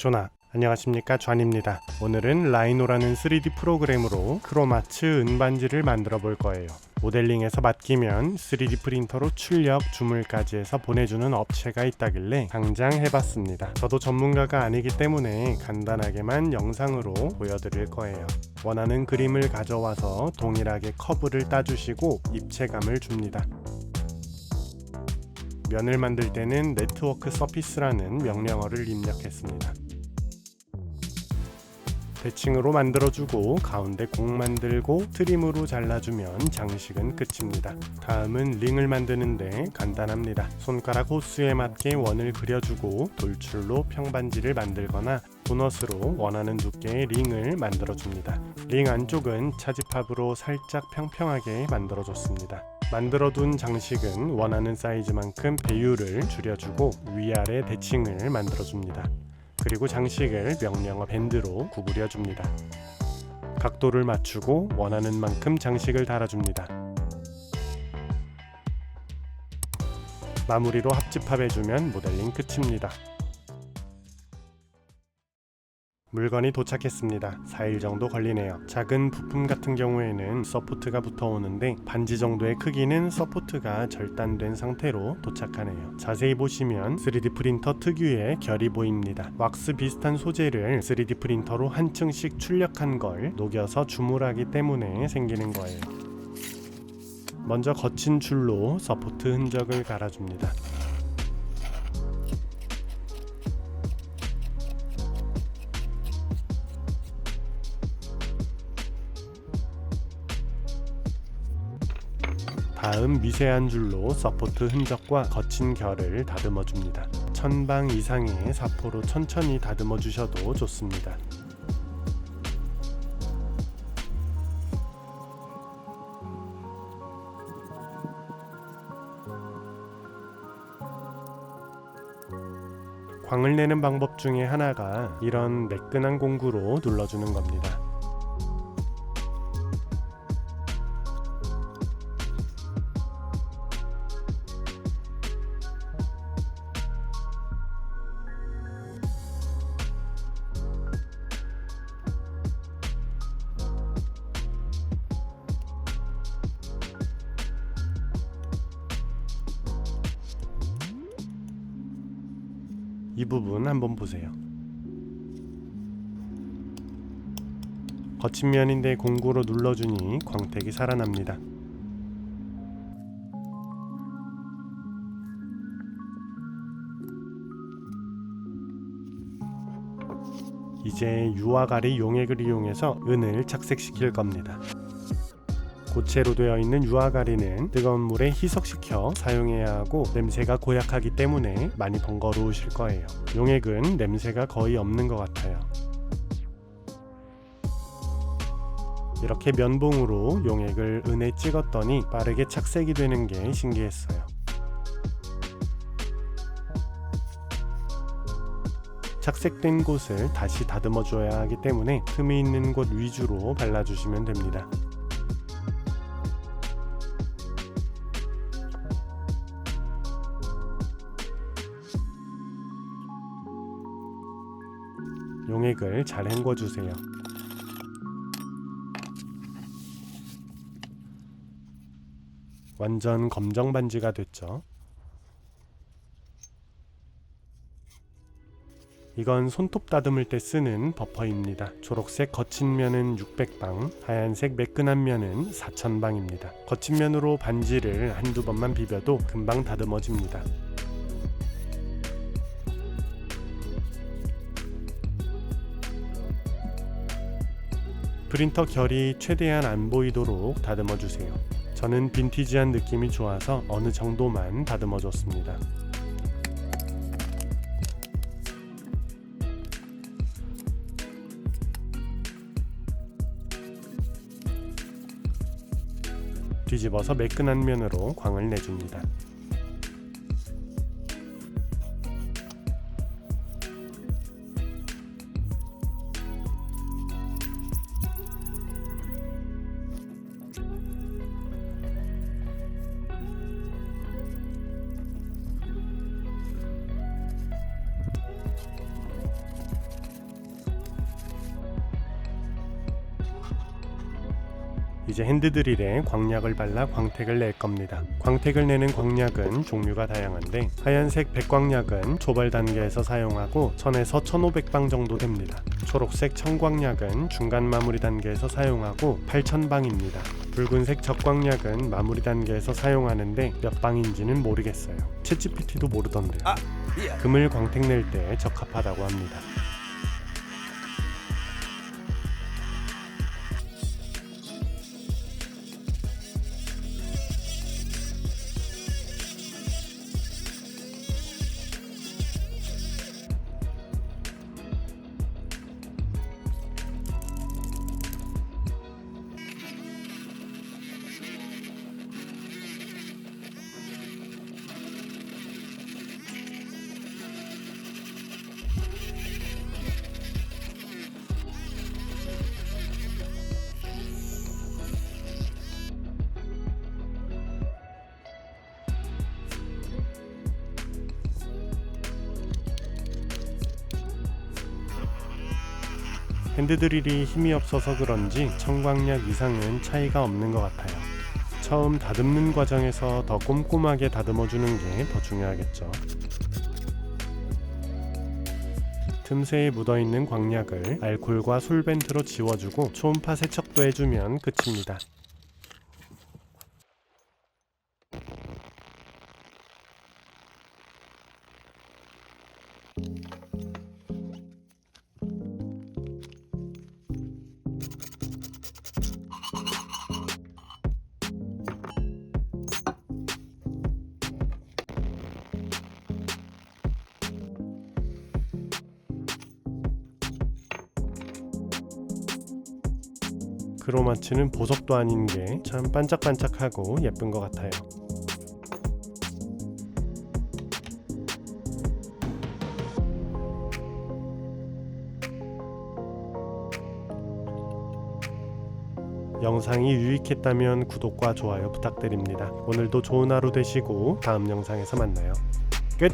조나 안녕하십니까. 좌입니다. 오늘은 라이노라는 3D 프로그램으로 크로마츠 은반지를 만들어 볼 거예요. 모델링에서 맡기면 3D 프린터로 출력, 주물까지 해서 보내주는 업체가 있다길래 당장 해봤습니다. 저도 전문가가 아니기 때문에 간단하게만 영상으로 보여드릴 거예요. 원하는 그림을 가져와서 동일하게 커브를 따주시고 입체감을 줍니다. 면을 만들 때는 네트워크 서피스라는 명령어를 입력했습니다. 대칭으로 만들어주고 가운데 공 만들고 트림으로 잘라주면 장식은 끝입니다. 다음은 링을 만드는데 간단합니다. 손가락 호수에 맞게 원을 그려주고 돌출로 평반지를 만들거나 도넛으로 원하는 두께의 링을 만들어줍니다. 링 안쪽은 차지팝으로 살짝 평평하게 만들어줬습니다. 만들어둔 장식은 원하는 사이즈만큼 배율을 줄여주고 위아래 대칭을 만들어줍니다. 그리고 장식을 명령어 밴드로 구부려 줍니다. 각도를 맞추고 원하는 만큼 장식을 달아줍니다. 마무리로 합집합해주면 모델링 끝입니다. 물건이 도착했습니다. 4일 정도 걸리네요. 작은 부품 같은 경우에는 서포트가 붙어 오는데 반지 정도의 크기는 서포트가 절단된 상태로 도착하네요. 자세히 보시면 3D 프린터 특유의 결이 보입니다. 왁스 비슷한 소재를 3D 프린터로 한 층씩 출력한 걸 녹여서 주물하기 때문에 생기는 거예요. 먼저 거친 줄로 서포트 흔적을 갈아줍니다. 다음 미세한 줄로 서포트 흔적과 거친 결을 다듬어 줍니다. 천방 이상의 사포로 천천히 다듬어 주셔도 좋습니다. 광을 내는 방법 중에 하나가 이런 매끈한 공구로 눌러주는 겁니다. 이 부분 한번 보세요. 거친 면인데 공구로 눌러주니 광택이 살아납니다. 이제 유화가리 용액을 이용해서 은을 착색시킬 겁니다. 고체로 되어 있는 유화가리는 뜨거운 물에 희석시켜 사용해야 하고 냄새가 고약하기 때문에 많이 번거로우실 거예요. 용액은 냄새가 거의 없는 것 같아요. 이렇게 면봉으로 용액을 은에 찍었더니 빠르게 착색이 되는 게 신기했어요. 착색된 곳을 다시 다듬어 줘야 하기 때문에 틈이 있는 곳 위주로 발라주시면 됩니다. 용액을 잘 헹궈 주세요. 완전 검정 반지가 됐죠. 이건 손톱 다듬을 때 쓰는 버퍼입니다. 초록색 거친 면은 600방, 하얀색 매끈한 면은 4000방입니다. 거친 면으로 반지를 한두 번만 비벼도 금방 다듬어집니다. 프린터 결이 최대한 안 보이도록 다듬어 주세요. 저는 빈티지한 느낌이 좋아서 어느 정도만 다듬어 줬습니다. 뒤집어서 매끈한 면으로 광을 내줍니다. 이제 핸드드릴에 광약을 발라 광택을 낼 겁니다. 광택을 내는 광약은 종류가 다양한데 하얀색 백광약은 초벌 단계에서 사용하고 1000에서 1500방 정도 됩니다. 초록색 청광약은 중간 마무리 단계에서 사용하고 8000방입니다. 붉은색 적광약은 마무리 단계에서 사용하는데 몇 방인지는 모르겠어요. 챗GPT도 모르던데요. 아, 예. 금을 광택 낼 때 적합하다고 합니다. 핸드드릴이 힘이 없어서 그런지 청광약 이상은 차이가 없는 것 같아요. 처음 다듬는 과정에서 더 꼼꼼하게 다듬어 주는 게 더 중요하겠죠. 틈새에 묻어 있는 광약을 알콜과 솔벤트로 지워주고 초음파 세척도 해주면 끝입니다. 크로마치는 보석도 아닌 게 참 반짝반짝하고 예쁜 것 같아요. 영상이 유익했다면 구독과 좋아요 부탁드립니다. 오늘도 좋은 하루 되시고 다음 영상에서 만나요. 끝!